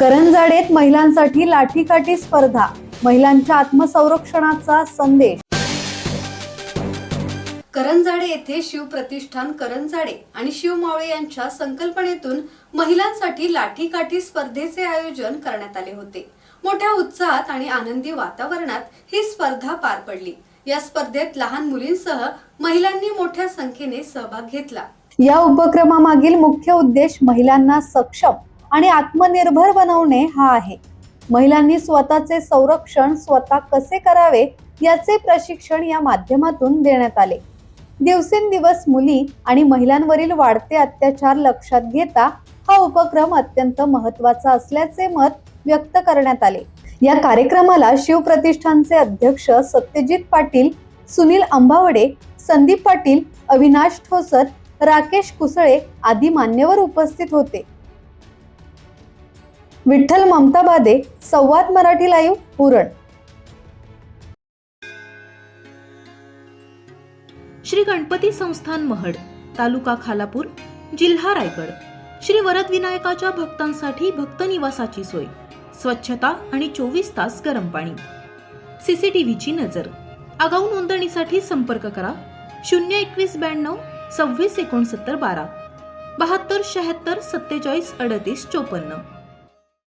करंजाडेत महिलांसाठी लाठीकाठी स्पर्धा महिलांच्या आत्मसंरक्षणाचा संदेश. करंजाडे येथे शिवप्रतिष्ठान करंजाडे आणि शिवमावळे यांच्या संकल्पनेतून महिलांसाठी लाठीकाठी स्पर्धेचे आयोजन करण्यात आले होते. मोठ्या उत्साहात आणि आनंदी वातावरणात ही स्पर्धा पार पडली. या स्पर्धेत लहान मुलींसह महिलांनी मोठ्या संख्येने सहभाग घेतला. या उपक्रमामागील मुख्य उद्देश महिलांना सक्षम आणि आत्मनिर्भर बनवणे हा आहे. महिलांनी स्वतःचे संरक्षण स्वतः कसे करावे याचे प्रशिक्षण या माध्यमातून देण्यात आले. दिवसेंदिवस मुली आणि महिलांवरील वाढते अत्याचार लक्षात घेता हा उपक्रम अत्यंत महत्त्वाचा असल्याचे मत व्यक्त करण्यात आले. या कार्यक्रमाला शिवप्रतिष्ठानचे अध्यक्ष सत्यजित पाटील सुनील अंबावडे संदीप पाटील अविनाश ठोसर राकेश कुसळे आदी मान्यवर उपस्थित होते. विठ्ठल ममता बादे संवाद मराठी लाईव्ह पुरण. श्री गणपती संस्थान महड तालुका खालापूर जिल्हा रायगड. श्री वरद विनायकाच्या भक्तांसाठी भक्त निवासाची सोय स्वच्छता आणि चोवीस तास गरम पाणी. सीसीटीव्हीची नजर. आगाऊ नोंदणीसाठी संपर्क करा शून्य एकवीस ब्याण्णव सव्वीस एकोणसत्तर बारा. बहात्तर शहात्तर सत्तेचाळीस अडतीस चोपन्न.